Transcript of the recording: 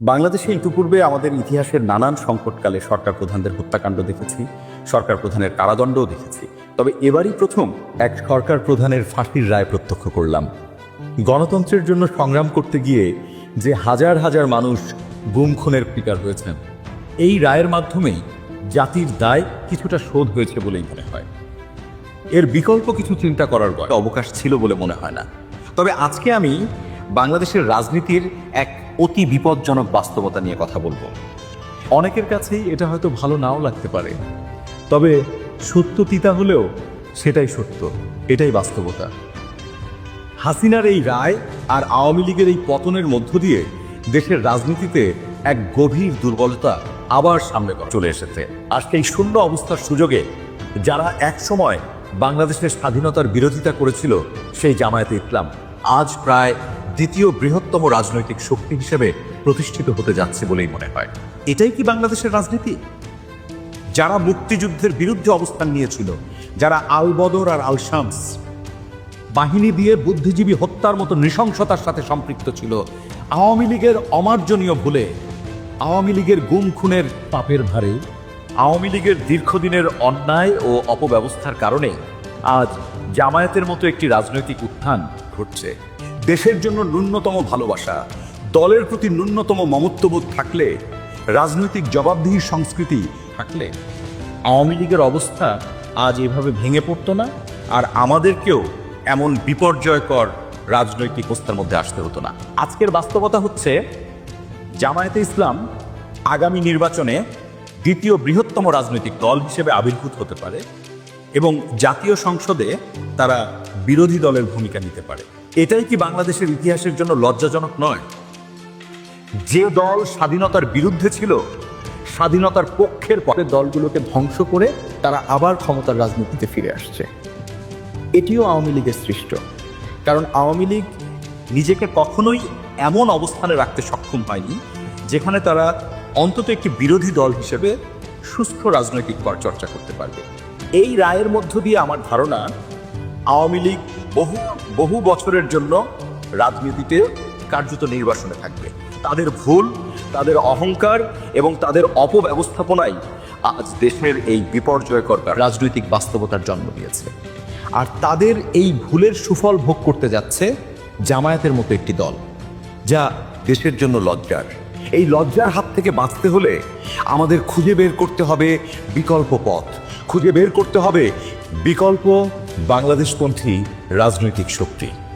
বাংলাদেশে ইতিপূর্বে আমাদের ইতিহাসের নানান সংকটকালে সরকার প্রধানদের হত্যাকাণ্ড দেখেছি, সরকার প্রধানের কারাদণ্ডও দেখেছি। তবে এবারই প্রথম এক সরকার প্রধানের ফাঁসির রায় প্রত্যক্ষ করলাম। গণতন্ত্রের জন্য সংগ্রাম করতে গিয়ে যে হাজার হাজার মানুষ গুম খুনের শিকার হয়েছেন, এই রায়ের মাধ্যমেই জাতির দায় কিছুটা শোধ হয়েছে বলেই মনে হয়। এর বিকল্প কিছু চিন্তা করার অবকাশ ছিল বলে মনে হয় না। তবে আজকে আমি বাংলাদেশের রাজনীতির এক অতি বিপজ্জনক বাস্তবতা নিয়ে কথা বলব। অনেকের কাছেই এটা হয়তো ভালো নাও লাগতে পারে। তবে সত্য তিতা হলেও সেটাই সত্য, এটাই বাস্তবতা। হাসিনার এই রায় আর আওয়ামী লীগের এই পতনের মধ্য দিয়ে দেশের রাজনীতিতে এক গভীর দুর্বলতা আবার সামনে চলে এসেছে। আর সেই শূন্য অবস্থার সুযোগে যারা একসময় বাংলাদেশের স্বাধীনতার বিরোধিতা করেছিল সেই জামায়াতে ইসলাম, আজ প্রায় দ্বিতীয় বৃহত্তম রাজনৈতিক শক্তি হিসেবে প্রতিষ্ঠিত হতে যাচ্ছে বলেই মনে হয়। এটাই কি বাংলাদেশের রাজনীতি? যারা মুক্তিযুদ্ধের বিরুদ্ধে অবস্থান নিয়েছিল, যারা আলবদর আর আল শামস, বাহিনী দিয়ে বুদ্ধিজীবী হত্যার মতো নৃশংসতার সাথে সম্পৃক্ত ছিল, আওয়ামী লীগের অমার্জনীয় ভুলে, আওয়ামী লীগের গুম খুনের পাপের ভারে, আওয়ামী লীগের দীর্ঘদিনের অন্যায় ও অপব্যবস্থার কারণে আজ জামায়াতের মতো একটি রাজনৈতিক উত্থান ঘটছে। দেশের জন্য ন্যূনতম ভালোবাসা, দলের প্রতি ন্যূনতম মমত্ববোধ থাকলে, রাজনৈতিক জবাবদিহির সংস্কৃতি থাকলে, আওয়ামী লীগের অবস্থা আজ এভাবে ভেঙে পড়তো না আর আমাদেরকেও এমন বিপর্যয়কর রাজনৈতিক অবস্থার মধ্যে আসতে হতো না। আজকের বাস্তবতা হচ্ছে, জামায়াতে ইসলাম আগামী নির্বাচনে দ্বিতীয় বৃহত্তম রাজনৈতিক দল হিসেবে আবির্ভূত হতে পারে এবং জাতীয় সংসদে তারা বিরোধী দলের ভূমিকা নিতে পারে। এটাই কি বাংলাদেশের ইতিহাসের জন্য লজ্জাজনক নয়? যে দল স্বাধীনতার বিরুদ্ধে ছিল, স্বাধীনতার পক্ষের পরে দলগুলোকে ধ্বংস করে তারা আবার ক্ষমতার রাজনীতিতে ফিরে আসছে। এটিও আওয়ামী লীগের সৃষ্ট। কারণ আওয়ামী লীগ নিজেকে কখনোই এমন অবস্থানে রাখতে সক্ষম হয়নি, যেখানে তারা অন্তত একটি বিরোধী দল হিসেবে সুস্থ রাজনৈতিক চর্চা করতে পারবে। এই রায়ের মধ্য দিয়ে আমার ধারণা, আওয়ামী লীগ বহু বহু বছরের জন্য রাজনীতিতে কার্যত নির্বাসনে থাকবে। তাদের ভুল, তাদের অহংকার এবং তাদের অপব্যবস্থাপনাই আজ দেশের এই বিপর্যয়কর রাজনৈতিক বাস্তবতার জন্ম দিয়েছে। আর তাদের এই ভুলের সুফল ভোগ করতে যাচ্ছে জামায়াতের মতো একটি দল, যা দেশের জন্য লজ্জার। এই লজ্জার হাত থেকে বাঁচতে হলে আমাদের খুঁজে বের করতে হবে বিকল্প পথ, খুঁজে বের করতে হবে বিকল্প বাংলাদেশপন্থী রাজনৈতিক শক্তি।